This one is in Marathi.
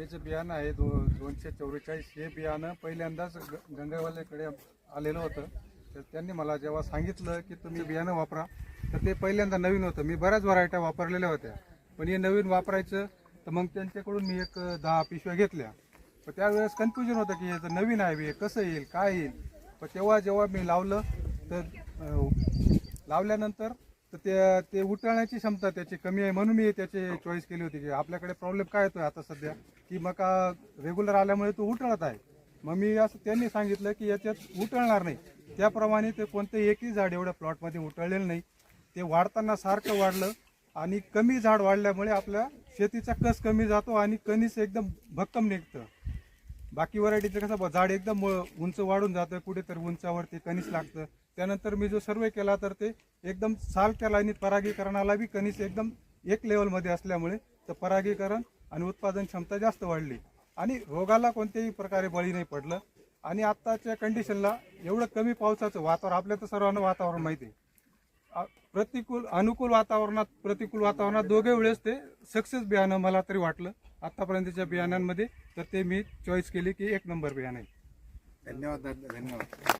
हेच बियाणं आहे दो दोनशे चौवेचाळीस हे बियाणं पहिल्यांदाच ग- गंगावाल्याकडे आलेलं होतं. तर त्यांनी मला जेव्हा सांगितलं की तुम्ही बियाणं वापरा तर ते पहिल्यांदा नवीन होतं. मी बऱ्याच व्हरायट्या वापरलेल्या होत्या. पण हे नवीन वापरायचं तर मग त्यांच्याकडून मी एक दहा पिशव्या घेतल्या. पण त्यावेळेस कन्फ्युजन होतं की हे नवीन आहे हे कसं येईल काय येईल. पण तेव्हा जेव्हा मी लावलं तर लावल्यानंतर तर त्या ते उटाळण्याची क्षमता त्याची कमी आहे म्हणून मी त्याची चॉईस केली होती की आपल्याकडे प्रॉब्लेम काय येतोय आता सध्या? की मका रेग्युलर आल्यामुळे तो उटळत आहे. मग मी असं त्यांनी सांगितलं की याच्यात उटळणार नाही. त्याप्रमाणे ते कोणतंही एकही झाड एवढ्या प्लॉटमध्ये उटळलेलं नाही. ते वाढताना सारखं वाढलं आणि कमी झाड वाढल्यामुळे आपल्या शेतीचा कस कमी जातो आणि कणीस एकदम भक्कम निघतं. बाकी व्हरायटीचं कसं झाड एकदम उंच वाढून जातं कुठेतरी उंचावरती कणीस लागतं. त्यानंतर मी जो सर्वे केला तर ते एकदम सालक्या लाईनीत परागीकरणाला बी कणीस एकदम एक लेवलमध्ये असल्यामुळे तर परागीकरण आणि उत्पादन क्षमता जास्त वाढली. आणि रोगाला कोणत्याही प्रकारे बळी नाही पडलं. आणि आत्ताच्या कंडिशनला एवढं कमी पावसाचं वातावरण आपल्या तर सर्वांना वातावरण माहिती आहे. प्रतिकूल अनुकूल वातावरणात प्रतिकूल वातावरणात दोघे वेळेस ते सक्सेस बियाणं मला तरी वाटलं. आतापर्यंतच्या बियाणांमध्ये तर ते मी चॉईस केली की एक नंबर बियाणं आहे. धन्यवाद धन्यवाद.